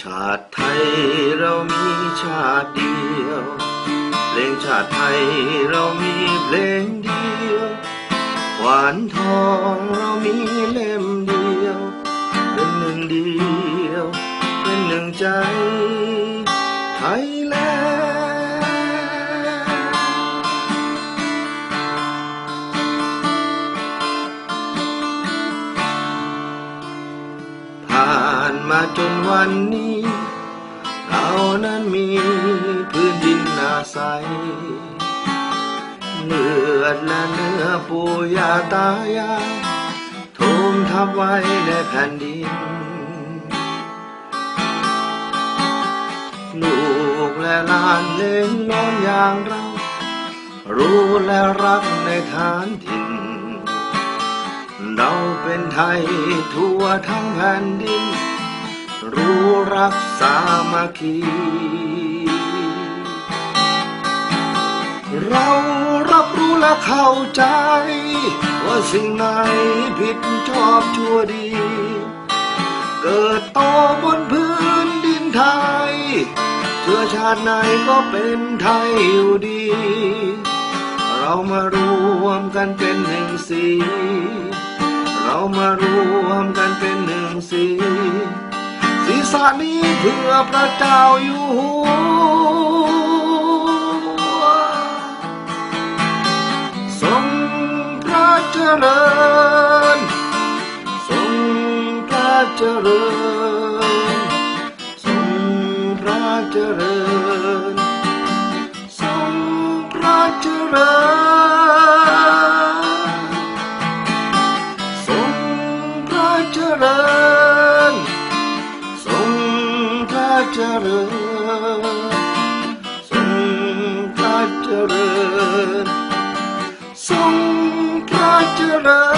ชาติไทยเรามีชาติเดียว เพลงชาติไทยเรามีเพลงเดียวหวานทองเรามีเล่มเดียว เป็นหนึ่งเดียว เป็นหนึ่งใจานมาจนวันนี้ เรานั้นมีพื้นดินอาศัยเลือดและเนื้อปู่ย่าตายายทุ่มทับไว้ในแผ่นดิน ลูกและหลานเล่นน้องอย่างเรา รู้และรักในฐานถิ่น เราเป็นไทยทั่วทั้งแผ่นดิน รู้รักสามัคคี เรารับรู้และเข้าใจ ว่าสิ่งไหนผิดชอบชั่วดี เกิดโตบนพื้นดินไทย เชื้อชาติไหนก็เป็นไทยอยู่ดี เรามารวมกันเป็นหนึ่งสี เรามารว ศีรษะนี้เพื่อพระเจ้าอยู่หัวทรงพระเจริญทรงพระเจริญทรงพระเจริญทรงพระเจริญ kalplerin Son kalplerin Son kalplerin